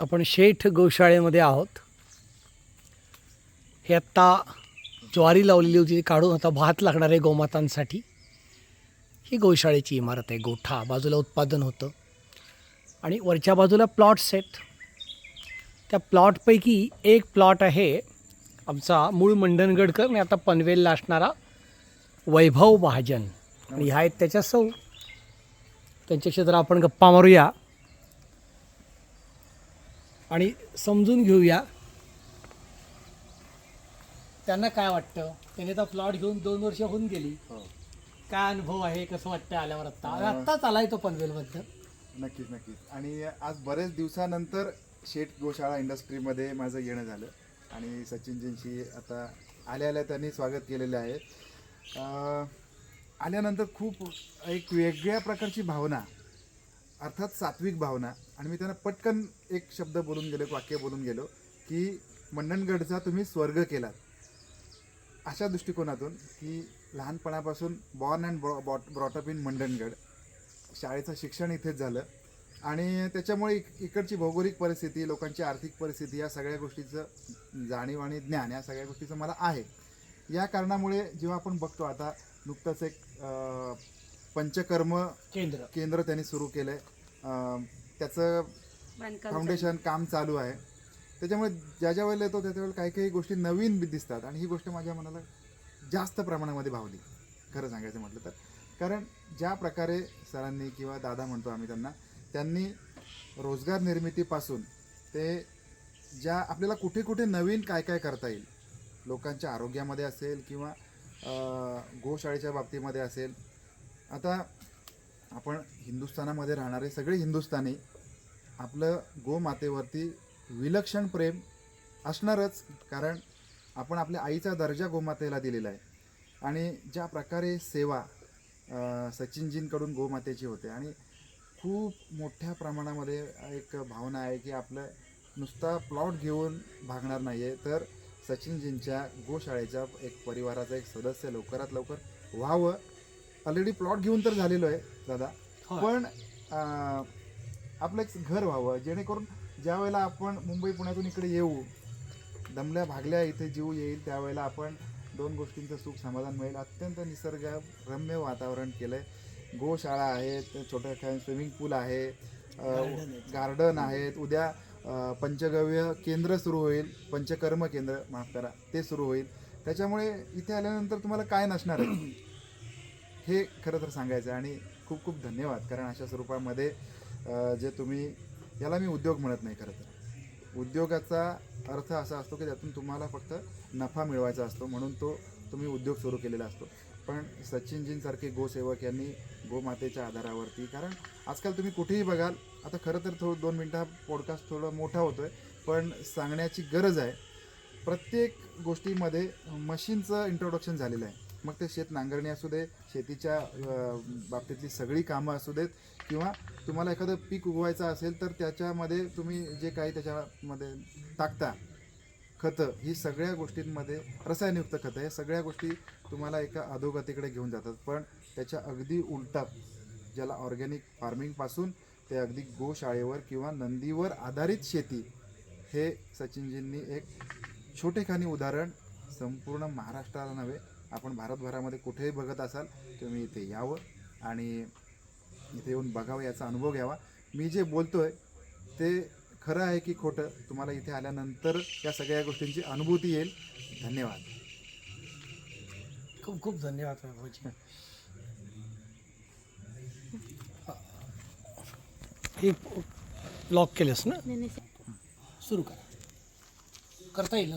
आपण शेठ गोशाळेमध्ये आहोत. हे आत्ता ज्वारी लावलेली होती ती काढून आता भात लागणार आहे गोमातांसाठी. ही गोशाळेची इमारत आहे गोठा. बाजूला उत्पादन होतं. आणि वरच्या बाजूला प्लॉट्स आहेत. त्या प्लॉटपैकी एक प्लॉट आहे आमचा मूळ मंडणगडकर आणि आता पनवेलला असणारा वैभव महाजन. आणि ह्या आहेत त्याच्या सौ. त्यांच्याशी जरा आपण गप्पा मारूया. आणि समजून घेऊया. त्यांना काय वाटतं? त्याने आता प्लॉट घेऊन दोन वर्ष होऊन गेली. हो. काय अनुभव आहे? कसं वाटतं आल्यावर आत्ता? आत्ताच आलाय तो पनवेलबद्दल. नक्कीच नक्कीच. आणि आज बरेच दिवसानंतर शेठ गोशाळा इंडस्ट्रीमध्ये माझं येणं झालं. आणि सचिनजींशी आता आल्या आल्या त्यांनी स्वागत केलेलं आहे. आल्यानंतर खूप एक वेगळ्या प्रकारची भावना अर्थात सात्विक भावना. आणि मी त्यांना पटकन एक शब्द बोलून गेलो एक वाक्य बोलून गेलो की मंडणगडचा तुम्ही स्वर्ग केलात. अशा दृष्टिकोनातून की लहानपणापासून born and brought up in Mandangad शाळेचं शिक्षण इथेच झालं. आणि त्याच्यामुळे इक- इकडची भौगोलिक परिस्थिती लोकांची आर्थिक परिस्थिती या सगळ्या गोष्टीचं जाणीव आणि ज्ञान या सगळ्या गोष्टीचं मला आहे. या कारणामुळे जेव्हा आपण बघतो आता नुकतंच एक पंचकर्म केंद्र. केंद्र त्यांनी सुरू केलं आहे त्याचं फाउंडेशन काम चालू आहे. त्याच्यामुळे ज्या ज्या वेळेला येतो त्या त्यावेळेला काही काही गोष्टी नवीन बी दिसतात आणि ही गोष्ट माझ्या मनाला जास्त प्रमाणामध्ये भावली. खरं सांगायचं म्हटलं तर. कारण ज्या प्रकारे सरांनी किंवा दादा म्हणतो आम्ही त्यांना त्यांनी रोजगार निर्मितीपासून ते ज्या आपल्याला कुठे कुठे नवीन काय काय करता येईल लोकांच्या आरोग्यामध्ये असेल किंवा गोशाळेच्या बाबतीमध्ये असेल आता आपण हिंदुस्थानामध्ये राहणारे सगळे हिंदुस्थानी आपलं गोमातेवरती विलक्षण प्रेम असणारच कारण आपण आपल्या आईचा दर्जा गोमातेला दिलेला आहे. आणि ज्या प्रकारे सेवा सचिनजींकडून गोमातेची होते. आणि खूप मोठ्या प्रमाणामध्ये एक भावना आहे की आपलं नुसता प्लॉट घेऊन भागणार नाही आहे तर सचिनजींच्या गोशाळेच्या एक परिवाराचा एक सदस्य लवकरात लवकर व्हावं. ऑलरेडी प्लॉट घेऊन तर झालेलो आहे दादा. पण आपलं एक घर व्हावं जेणेकरून ज्या वेळेला आपण मुंबई पुण्यातून इकडे येऊ दमल्या भागल्या इथे जीव येईल त्यावेळेला आपण दोन गोष्टींचं सुख समाधान मिळेल. अत्यंत निसर्ग रम्य वातावरण केलंय. गोशाळा आहेत छोट्या काही स्विमिंग पूल आहे. गार्डन आहेत. उद्या पंचगव्य केंद्र सुरू होईल पंचकर्म केंद्र माफ करा ते सुरू होईल. त्याच्यामुळे इथे आल्यानंतर तुम्हाला काय नसणार आहे? हे खरं तर सांगायचं आहे आणि खूप खूप धन्यवाद. कारण अशा स्वरूपामध्ये जे तुम्ही याला मी उद्योग म्हणत नाही खरं तर. उद्योगाचा अर्थ असा असतो की त्यातून तुम्हाला फक्त नफा मिळवायचा असतो म्हणून तो तुम्ही उद्योग सुरू केलेला असतो. पण सचिनजींसारखे गोसेवक यांनी गोमातेच्या आधारावरती कारण आजकाल तुम्ही कुठेही बघाल आता खरं तर थोडं दोन मिनटं हा पॉडकास्ट थोडा मोठा होतो आहे पण सांगण्याची गरज आहे. प्रत्येक गोष्टीमध्ये मशीनचं इंट्रोडक्शन झालेलं आहे. मग ते शेत नांगरणी असू दे शेतीच्या बाबतीतली सगळी कामं असू देत किंवा तुम्हाला एखादं पीक उगवायचं असेल तर त्याच्यामध्ये तुम्ही जे काही त्याच्यामध्ये टाकता खतं ही सगळ्या गोष्टींमध्ये रसायनयुक्त खतं या सगळ्या गोष्टी तुम्हाला एका अधोगतीकडे घेऊन जातात. पण त्याच्या अगदी उलटा ज्याला ऑर्गॅनिक फार्मिंगपासून ते अगदी गोशाळेवर किंवा नंदीवर आधारित शेती हे सचिनजींनी एक छोटेखानी उदाहरण संपूर्ण महाराष्ट्राला नव्हे आपण भारतभरामध्ये कुठेही बघत असाल तुम्ही इथे यावं आणि इथे येऊन बघावं याचा अनुभव घ्यावा. मी जे बोलतोय ते खरं आहे की खोटं तुम्हाला इथे आल्यानंतर या सगळ्या गोष्टींची अनुभूती येईल. धन्यवाद. खूप खूप धन्यवाद हे लॉक केलंस ना? सुरू करा. करता येईल ना?